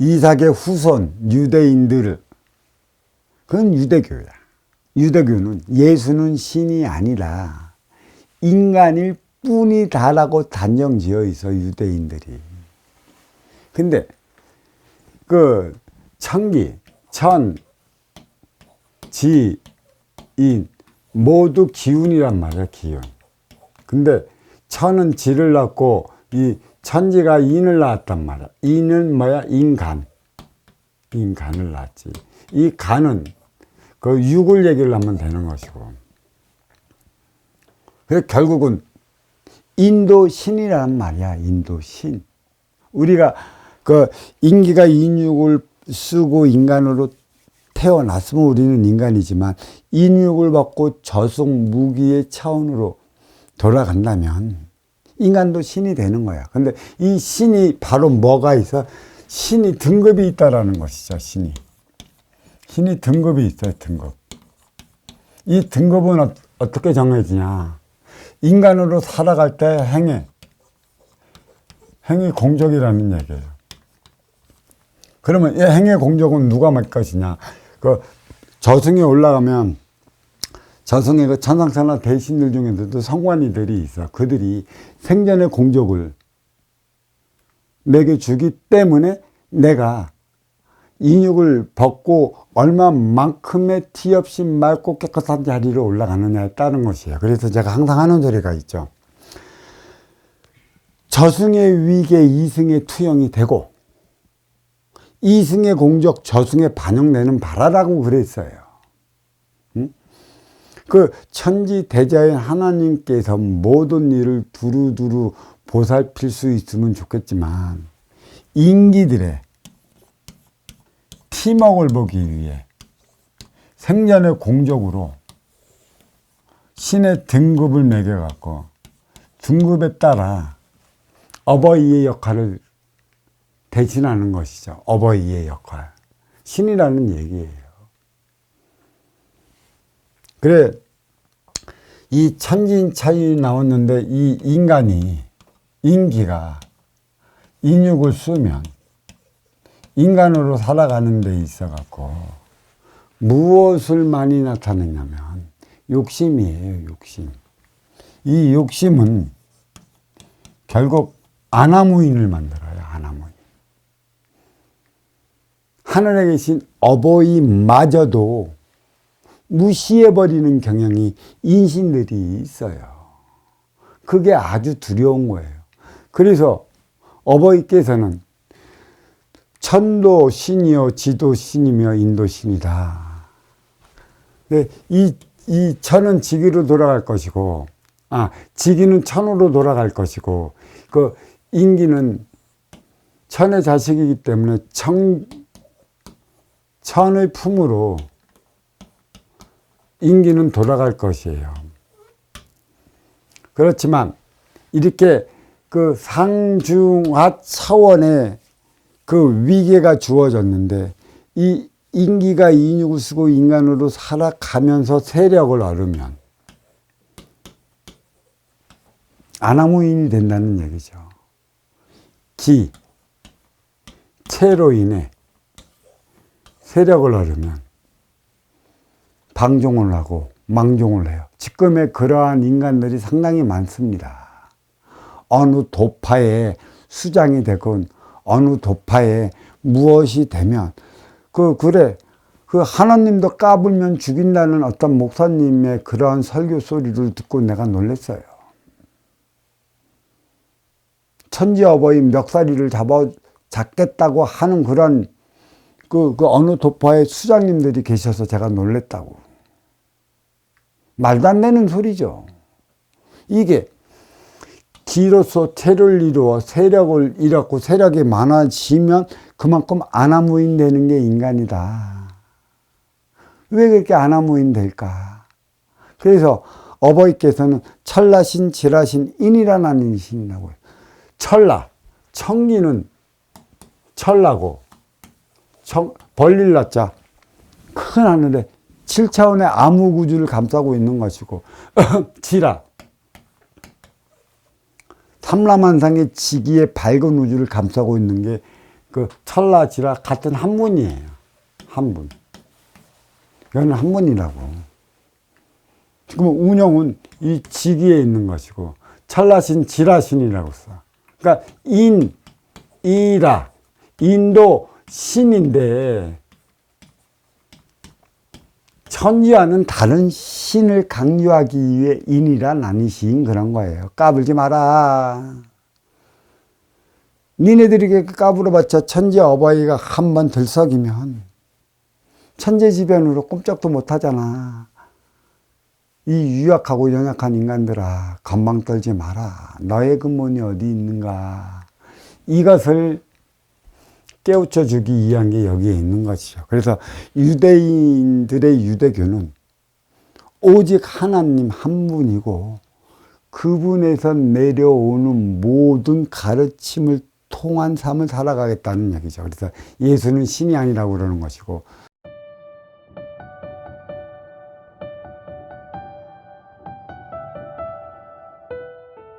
이삭의 후손 유대인들 그건 유대교야. 유대교는 예수는 신이 아니라 인간일 뿐이다라고 단정 지어 있어 유대인들이. 근데 그 천기, 천, 지, 인 모두 기운이란 말이야 기운. 근데 천은 지를 낳고 이 천지가 인을 낳았단 말이야. 인은 뭐야? 인간. 인간을 낳았지. 이 간은 그 육을 얘기를 하면 되는 것이고. 그래서 결국은 인도 신이란 말이야. 인도 신. 우리가 그 인기가 인육을 쓰고 인간으로 태어났으면 우리는 인간이지만 인육을 받고 저승 무기의 차원으로 돌아간다면 인간도 신이 되는 거야. 근데 이 신이 바로 뭐가 있어? 신이 등급이 있다라는 것이죠, 신이. 신이 등급이 있어요, 등급. 이 등급은 어, 어떻게 정해지냐? 인간으로 살아갈 때 행해. 행위 공적이라는 얘기예요. 그러면 이 행위 공적은 누가 맡 것이냐? 그 저승에 올라가면 저승의 그 천상천하 대신들 중에서도 성관이들이 있어. 그들이 생전의 공적을 내게 주기 때문에 내가 인육을 벗고 얼마만큼의 티 없이 맑고 깨끗한 자리로 올라가느냐에 따른 것이에요. 그래서 제가 항상 하는 소리가 있죠. 저승의 위계 이승의 투영이 되고 이승의 공적 저승에 반영되는 바라라고 그랬어요. 응? 그 천지 대자인 하나님께서 모든 일을 두루두루 보살필 수 있으면 좋겠지만 인기들의 팀웍을 보기 위해 생전의 공적으로 신의 등급을 매겨갖고 등급에 따라 어버이의 역할을 대신하는 것이죠. 어버이의 역할. 신이라는 얘기예요. 그래, 이 천진 차이 나왔는데 이 인간이, 인기가 인육을 쓰면 인간으로 살아가는 데 있어 갖고 무엇을 많이 나타내냐면 욕심이에요, 욕심. 이 욕심은 결국 아나무인을 만들어요, 아나무인. 하늘에 계신 어버이마저도 무시해버리는 경향이 인신들이 있어요. 그게 아주 두려운 거예요. 그래서 어버이께서는 천도 신이요, 지도 신이며 인도 신이다. 이, 이 천은 지기로 돌아갈 것이고, 아, 지기는 천으로 돌아갈 것이고, 그 인기는 천의 자식이기 때문에 청, 천의 품으로 인기는 돌아갈 것이에요. 그렇지만 이렇게 그 상중하 차원의 그 위계가 주어졌는데 이 인기가 인육을 쓰고 인간으로 살아가면서 세력을 얻으면 아나무인이 된다는 얘기죠. 기, 체로 인해 세력을 얻으면 방종을 하고 망종을 해요. 지금의 그러한 인간들이 상당히 많습니다. 어느 도파에 수장이 되건 어느 도파에 무엇이 되면 그 그래 그 하나님도 까불면 죽인다는 어떤 목사님의 그러한 설교 소리를 듣고 내가 놀랐어요. 천지 어버이 멱살이를 잡아 잡겠다고 하는 그런 그, 그 어느 도파의 수장님들이 계셔서 제가 놀랬다고. 말도 안 되는 소리죠. 이게 기로서 체를 이루어 세력을 잃었고 세력이 많아지면 그만큼 아나무인 되는 게 인간이다. 왜 그렇게 아나무인 될까? 그래서 어버이께서는 철라신, 지라신, 인이라는 신이라고 해요. 철라, 청기는 철라고 청, 벌릴 났자 큰 하늘에 7차원의 암흑 우주를 감싸고 있는 것이고 지라 삼라만상의 지기의 밝은 우주를 감싸고 있는 게 그 찰나 지라 같은 한 분이에요. 한 분. 이거는 한 분이라고. 지금 운영은 이 지기에 있는 것이고 찰나신 지라신이라고 써. 그러니까 인, 이라, 인도 신인데 천지와는 다른 신을 강조하기 위해 인이라 나뉘신 그런 거예요. 까불지 마라. 니네들에게 까불어봤자 천지 어버이가 한 번 들썩이면 천재지변으로 꼼짝도 못하잖아. 이 유약하고 연약한 인간들아, 건방 떨지 마라. 너의 근본이 어디 있는가. 이것을 깨우쳐 주기 위한 게 여기에 있는 것이죠. 그래서 유대인들의 유대교는 오직 하나님 한 분이고 그분에서 내려오는 모든 가르침을 통한 삶을 살아가겠다는 얘기죠. 그래서 예수는 신이 아니라고 그러는 것이고